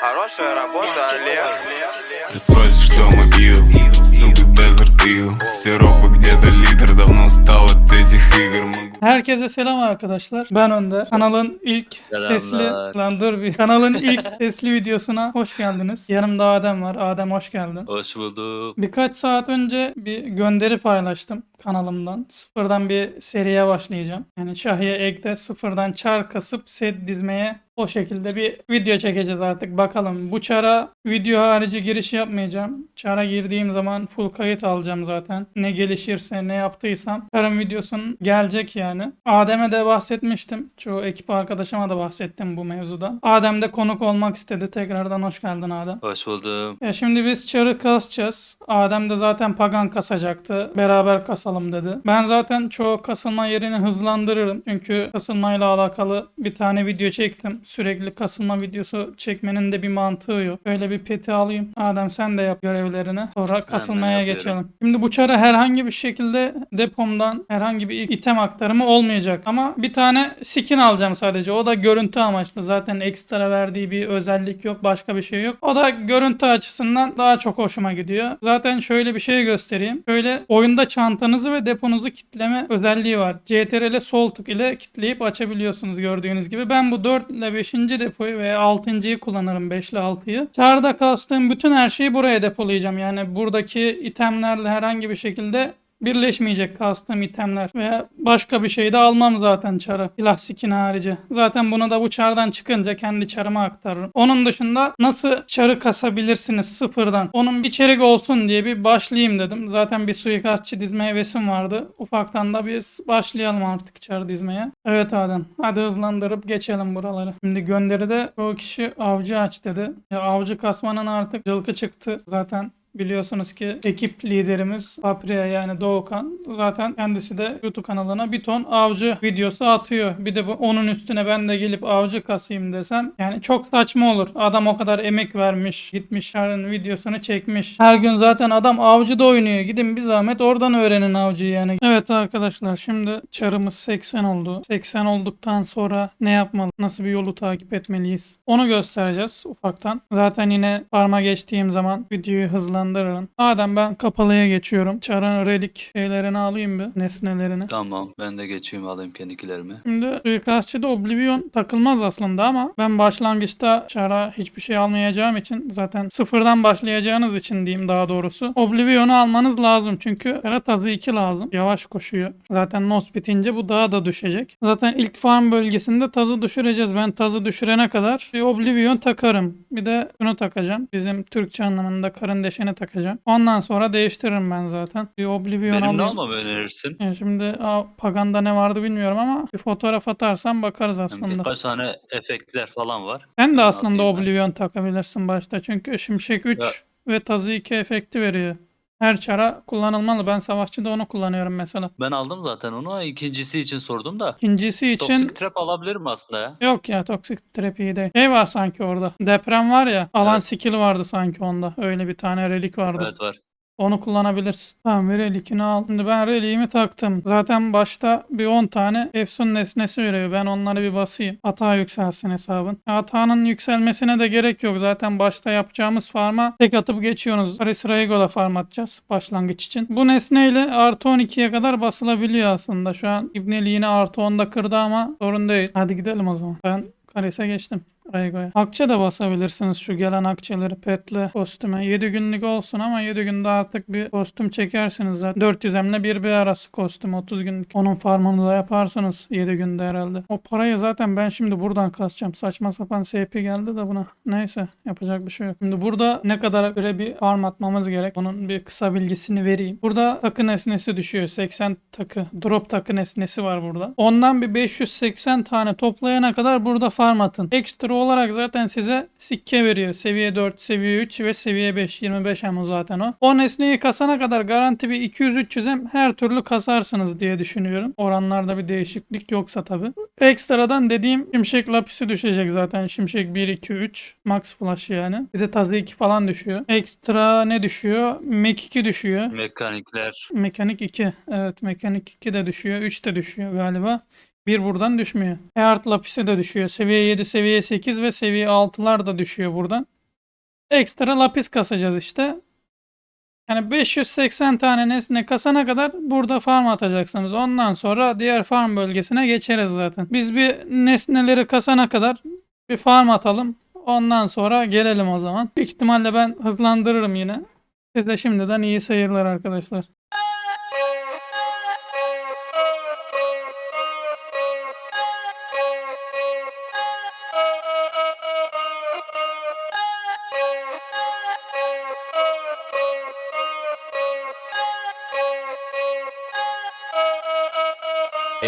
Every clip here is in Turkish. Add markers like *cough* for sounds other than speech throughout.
Хорошая работа, Олег. Ты спросишь, что мобил Сука, Desert Eagle Сиропа где-то литр Давно устал от этих игр Могу Herkese selam arkadaşlar. Ben Önder. Kanalın ilk Selamlar. sesli lan dur bir. Kanalın ilk *laughs* sesli videosuna hoş geldiniz. Yanımda Adem var. Adem hoş geldin. Hoş bulduk. Birkaç saat önce bir gönderi paylaştım kanalımdan. Sıfırdan bir seriye başlayacağım. Yani Şahiye Ek'te sıfırdan çar kasıp set dizmeye o şekilde bir video çekeceğiz artık. Bakalım. Bu çara video harici giriş yapmayacağım. Çara girdiğim zaman full kayıt alacağım zaten. Ne gelişirse ne yaptıysam çarın videosunun gelecek yani. Adem'e de bahsetmiştim. Çoğu ekip arkadaşıma da bahsettim bu mevzuda. Adem de konuk olmak istedi. Tekrardan hoş geldin Adem. Hoş buldum. Ya şimdi biz çarı kasacağız. Adem de zaten pagan kasacaktı. Beraber kasalım dedi. Ben zaten çoğu kasılma yerini hızlandırırım. Çünkü kasılmayla alakalı bir tane video çektim. Sürekli kasılma videosu çekmenin de bir mantığı yok. Böyle bir peti alayım. Adem sen de yap görevlerini. Sonra kasılmaya geçelim. Şimdi bu çara herhangi bir şekilde depomdan herhangi bir item aktarımı olmayacak. Ama bir tane skin alacağım sadece. O da görüntü amaçlı. Zaten ekstra verdiği bir özellik yok. Başka bir şey yok. O da görüntü açısından daha çok hoşuma gidiyor. Zaten şöyle bir şey göstereyim. Şöyle oyunda çantanızı ve deponuzu kitleme özelliği var. CTRL sol tık ile kitleyip açabiliyorsunuz gördüğünüz gibi. Ben bu 4 ile 5. depoyu ve 6.yı kullanırım 5 ile 6'yı. Çarda kastığım bütün her şeyi buraya depolayacağım. Yani buradaki itemlerle herhangi bir şekilde birleşmeyecek kastım itemler veya başka bir şey de almam zaten çarı. Silah skin harici. Zaten bunu da bu çardan çıkınca kendi çarıma aktarırım. Onun dışında nasıl çarı kasabilirsiniz sıfırdan? Onun bir içerik olsun diye bir başlayayım dedim. Zaten bir suikastçı dizme hevesim vardı. Ufaktan da biz başlayalım artık çarı dizmeye. Evet Adem. Hadi hızlandırıp geçelim buraları. Şimdi gönderide çoğu kişi avcı aç dedi. Ya avcı kasmanın artık cılkı çıktı. Zaten Biliyorsunuz ki ekip liderimiz Apriya yani Doğukan zaten kendisi de YouTube kanalına bir ton avcı videosu atıyor. Bir de bu onun üstüne ben de gelip avcı kasayım desem yani çok saçma olur. Adam o kadar emek vermiş, gitmiş yarın videosunu çekmiş. Her gün zaten adam avcı da oynuyor. Gidin bir zahmet oradan öğrenin avcıyı yani. Evet arkadaşlar şimdi çarımız 80 oldu. 80 olduktan sonra ne yapmalı? Nasıl bir yolu takip etmeliyiz? Onu göstereceğiz ufaktan. Zaten yine parma geçtiğim zaman videoyu hızlandırırım. Madem ben kapalıya geçiyorum. Çarın relik şeylerini alayım bir nesnelerini. Tamam ben de geçeyim alayım kendikilerimi. Şimdi suikastçıda Oblivion takılmaz aslında ama ben başlangıçta çara hiçbir şey almayacağım için zaten sıfırdan başlayacağınız için diyeyim daha doğrusu. Oblivion'u almanız lazım çünkü çara tazı 2 lazım. Yavaş koşuyor. Zaten nos bitince bu daha da düşecek. Zaten ilk farm bölgesinde tazı düşüreceğiz. Ben tazı düşürene kadar bir Oblivion takarım. Bir de şunu takacağım. Bizim Türkçe anlamında karın deşeni takacağım. Ondan sonra değiştiririm ben zaten. Bir Oblivion Benim ne alayım. almamı önerirsin? Ya şimdi aa, Pagan'da ne vardı bilmiyorum ama bir fotoğraf atarsan bakarız Yani aslında. birkaç tane efektler falan var. Sen de aslında yapayım ben? Oblivion takabilirsin başta. Çünkü Şimşek 3 Ya. ve Tazı 2 efekti veriyor. Her çara kullanılmalı. Ben savaşçıda onu kullanıyorum mesela. Ben aldım zaten onu. İkincisi için sordum da. İkincisi için Toxic Trap alabilirim aslında ya. yok ya Toxic Trap iyi değil. Şey var sanki orada. Deprem var ya. Alan Evet. skill vardı sanki onda. Öyle bir tane relik vardı. Evet var. Onu kullanabilirsin. Tamam bir relikini al. Şimdi ben reliğimi taktım. Zaten başta bir 10 tane efsun nesnesi veriyor. Ben onları bir basayım. Hata yükselsin hesabın. Hatanın yükselmesine de gerek yok. Zaten başta yapacağımız farma tek atıp geçiyorsunuz. Paris Raigo'da farm atacağız başlangıç için. Bu nesneyle artı 12'ye kadar basılabiliyor aslında. Şu an İbneli yine artı 10'da kırdı ama sorun değil. Hadi gidelim o zaman. Ben Karis'e geçtim. Raigo'ya. Akçe de basabilirsiniz şu gelen akçeleri petle kostüme. 7 günlük olsun ama 7 günde artık bir kostüm çekersiniz zaten. 400 emle bir bir arası kostüm 30 günlük. Onun farmını da yaparsınız 7 günde herhalde. O parayı zaten ben şimdi buradan kasacağım. Saçma sapan SP geldi de buna. Neyse yapacak bir şey yok. Şimdi burada ne kadar göre bir farm atmamız gerek. Onun bir kısa bilgisini vereyim. Burada takı nesnesi düşüyor. 80 takı. Drop takı nesnesi var burada. Ondan bir 580 tane toplayana kadar burada farm atın. Ekstra olarak zaten size sikke veriyor. Seviye 4, seviye 3 ve seviye 5. 25 hem zaten o. O nesneyi kasana kadar garanti bir 200-300 hem her türlü kasarsınız diye düşünüyorum. Oranlarda bir değişiklik yoksa tabi. Ekstradan dediğim şimşek lapisi düşecek zaten. Şimşek 1, 2, 3. Max flash yani. Bir de tazı 2 falan düşüyor. Ekstra ne düşüyor? Mek 2 düşüyor. Mekanikler. Mekanik 2. Evet mekanik 2 de düşüyor. 3 de düşüyor galiba. Bir buradan düşmüyor. Artı lapisi de düşüyor. Seviye 7, seviye 8 ve seviye 6'lar da düşüyor buradan. Ekstra lapis kasacağız işte. Yani 580 tane nesne kasana kadar burada farm atacaksınız. Ondan sonra diğer farm bölgesine geçeriz zaten. Biz bir nesneleri kasana kadar bir farm atalım. Ondan sonra gelelim o zaman. Büyük ihtimalle ben hızlandırırım yine. Size şimdiden iyi seyirler arkadaşlar.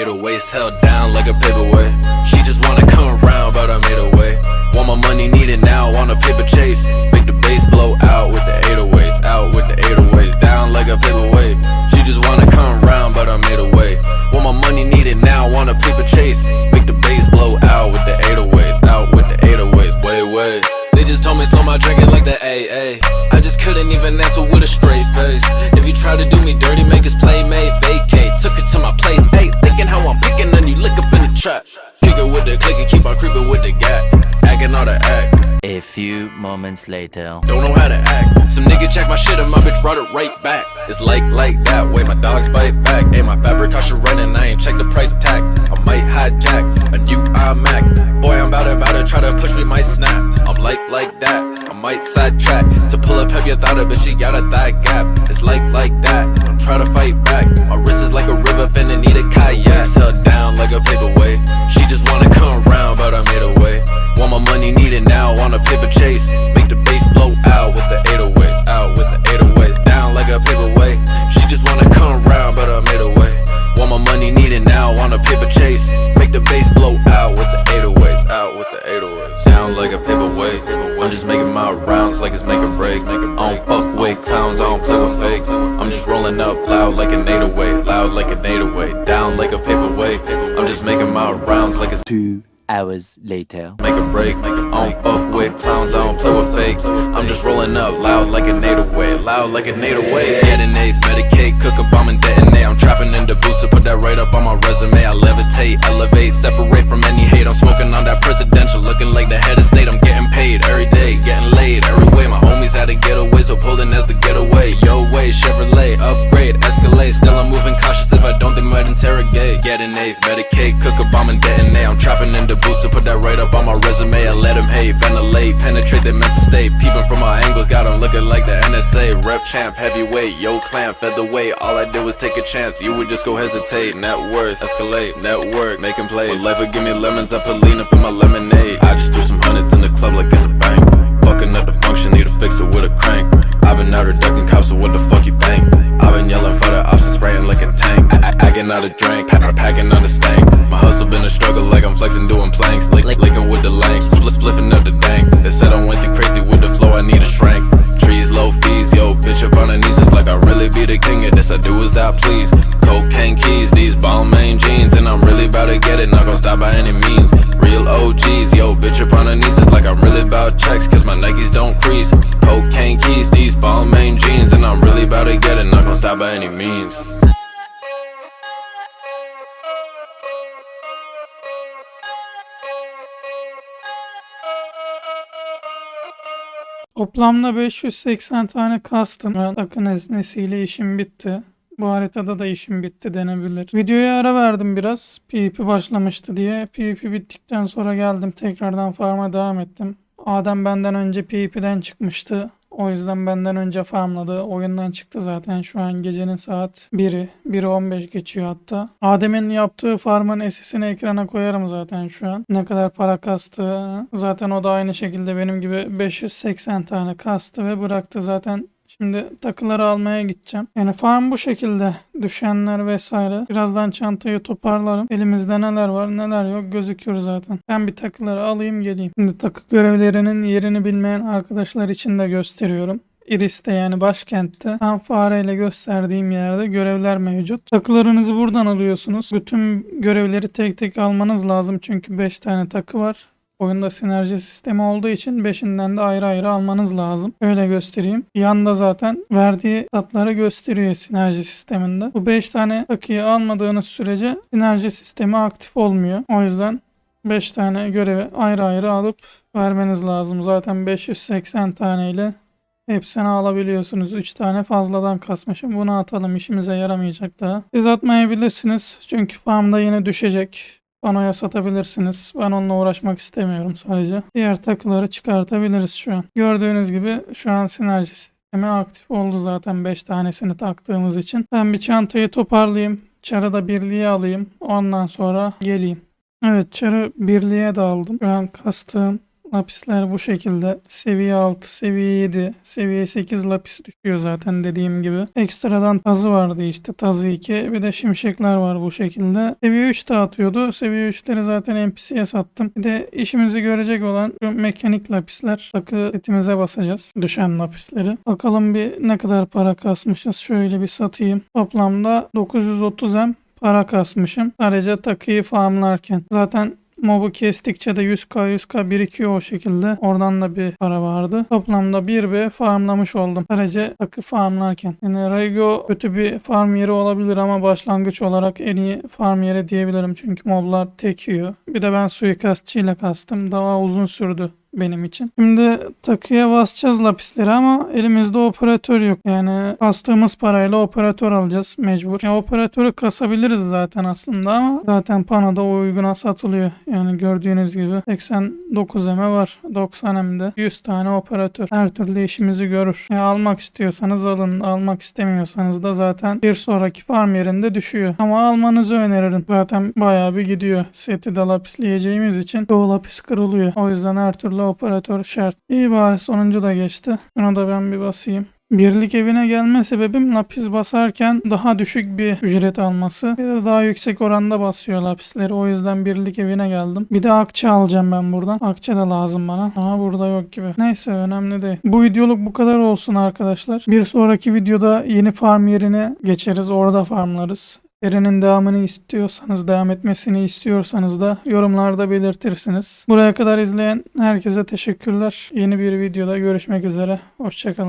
Eight her waist held down like a paperweight. She just wanna come around, but I made her way. Want my money needed now on a paper chase. Make the bass blow out with the 808s, out with the 808s, down like a paperweight. She just wanna come around, but I made her way. Want my money needed now on a paper chase. Make the bass blow out with the 808s, out with the 808s, way, way. They just told me slow my drinking like the AA. I just couldn't even answer with a straight face. If you try to do me dirty, make us playmate vacate. Few moments later. Don't know how to act. Some nigga check my shit and my bitch brought it right back. It's like like that way my dogs bite back. Hey, my fabric cost you running, I ain't check the price tag. I might hijack a new iMac. Boy, I'm about to, to try to push me, my snap. I'm like like that. Might sidetrack to pull up, have you thought of it? She got a thigh gap. It's like like that. I'm trying to fight back. My wrist is like a river, finna need a kayak. Held down like a paperweight. She just wanna come around, but I made a way. Want my money needed now on a paper chase. Make the bass blow out with the 808s, out with the 808s, down like a paperweight. She just wanna come around, but I made a way. Want my money needed now on a paper chase. Two hours later. make a break. I don't fuck with clowns, I don't play with fake. I'm just rolling up loud like a native way, loud like a native way. A's, medicate, cook a bomb and detonate. I'm trapping in the booster, put that right up on my resume. I levitate, elevate, separate from any hate. I'm smoking on that presidential, looking like the head of state. I'm getting paid every day, getting laid every way. My homies had to get away, so pulling as the getaway. Yo way, Chevrolet, upgrade, escalate. Still I'm moving cautious if I don't, they might interrogate. Getting A's, medicate, cook a bomb and detonate. Trapping in the booster, put that right up on my resume. I let them hate, ventilate, penetrate their mental state. Peeping from my angles, got them looking like the NSA. Rep champ, heavyweight, yo clamp, featherweight. All I did was take a chance, you would just go hesitate. Net worth, escalate, network, making plays. Life would give me lemons, I put lean up in my lemonade. I just threw some hundreds in the club like it's a bank. Fucking up the function, need to fix it with a crank. I've been out here ducking cops, so what the fuck you think? I- out a drink, pa- packing on the stank. My hustle been a struggle like I'm flexing, doing planks. Lick, linking with the length, split spliffing up the dank. They said I went too crazy with the flow, I need a shrink. Trees, low fees, yo, bitch up on her knees. It's like I really be the king of this, I do as I please. Cocaine keys, these Balmain jeans, and I'm really about to get it, not gonna stop by any means. Toplamda 580 tane kastım. Ben Takı nesnesiyle işim bitti. Bu haritada da işim bitti denebilir. Videoya ara verdim biraz. PvP başlamıştı diye. PvP bittikten sonra geldim. Tekrardan farma devam ettim. Adem benden önce PvP'den çıkmıştı. O yüzden benden önce farmladı. Oyundan çıktı zaten. Şu an gecenin saat 1'i. 1'i 15 geçiyor hatta. Adem'in yaptığı farmın SS'ini ekrana koyarım zaten şu an. Ne kadar para kastı. Zaten o da aynı şekilde benim gibi 580 tane kastı ve bıraktı zaten. Şimdi takıları almaya gideceğim. Yani farm bu şekilde. Düşenler vesaire. Birazdan çantayı toparlarım. Elimizde neler var neler yok gözüküyor zaten. Ben bir takıları alayım geleyim. Şimdi takı görevlerinin yerini bilmeyen arkadaşlar için de gösteriyorum. Iris'te yani başkentte tam fareyle gösterdiğim yerde görevler mevcut. Takılarınızı buradan alıyorsunuz. Bütün görevleri tek tek almanız lazım çünkü 5 tane takı var. Oyunda sinerji sistemi olduğu için 5'inden de ayrı ayrı almanız lazım. Öyle göstereyim. Yanda zaten verdiği tatları gösteriyor sinerji sisteminde. Bu 5 tane takıyı almadığınız sürece sinerji sistemi aktif olmuyor. O yüzden 5 tane görevi ayrı ayrı alıp vermeniz lazım. Zaten 580 taneyle hepsini alabiliyorsunuz. 3 tane fazladan kasmışım. Bunu atalım işimize yaramayacak daha. Siz atmayabilirsiniz. Çünkü farmda yine düşecek. Panoya satabilirsiniz. Ben onunla uğraşmak istemiyorum sadece. Diğer takıları çıkartabiliriz şu an. Gördüğünüz gibi şu an sinerji sistemi aktif oldu zaten 5 tanesini taktığımız için. Ben bir çantayı toparlayayım. Çarı da birliğe alayım. Ondan sonra geleyim. Evet çarı birliğe de aldım. Şu an kastığım lapisler bu şekilde. Seviye 6, seviye 7, seviye 8 lapis düşüyor zaten dediğim gibi. Ekstradan tazı vardı işte tazı 2 bir de şimşekler var bu şekilde. Seviye 3 dağıtıyordu. Seviye 3'leri zaten NPC'ye sattım. Bir de işimizi görecek olan şu mekanik lapisler. Takı setimize basacağız. Düşen lapisleri. Bakalım bir ne kadar para kasmışız. Şöyle bir satayım. Toplamda 930 M para kasmışım. Sadece takıyı farmlarken. Zaten Mob'u kestikçe de 100k 100k birikiyor o şekilde. Oradan da bir para vardı. Toplamda 1B farmlamış oldum. Sadece takı farmlarken. Yani Raigo kötü bir farm yeri olabilir ama başlangıç olarak en iyi farm yeri diyebilirim. Çünkü moblar tek yiyor. Bir de ben suikastçıyla kastım. Daha uzun sürdü benim için. Şimdi takıya basacağız lapisleri ama elimizde operatör yok. Yani bastığımız parayla operatör alacağız mecbur. Ya operatörü kasabiliriz zaten aslında ama zaten panoda o uyguna satılıyor. Yani gördüğünüz gibi 89 eme var. 90 emde 100 tane operatör. Her türlü işimizi görür. Ya almak istiyorsanız alın. Almak istemiyorsanız da zaten bir sonraki farm yerinde düşüyor. Ama almanızı öneririm. Zaten bayağı bir gidiyor. Seti de lapisleyeceğimiz için çoğu lapis kırılıyor. O yüzden her türlü operatör şart. İyi bari sonuncu da geçti. Şuna da ben bir basayım. Birlik evine gelme sebebim lapis basarken daha düşük bir ücret alması. Bir de daha yüksek oranda basıyor lapisleri. O yüzden birlik evine geldim. Bir de akçe alacağım ben buradan. Akçe de lazım bana. Ama burada yok gibi. Neyse önemli değil. Bu videoluk bu kadar olsun arkadaşlar. Bir sonraki videoda yeni farm yerine geçeriz. Orada farmlarız. Serinin devamını istiyorsanız, devam etmesini istiyorsanız da yorumlarda belirtirsiniz. Buraya kadar izleyen herkese teşekkürler. Yeni bir videoda görüşmek üzere. Hoşçakalın.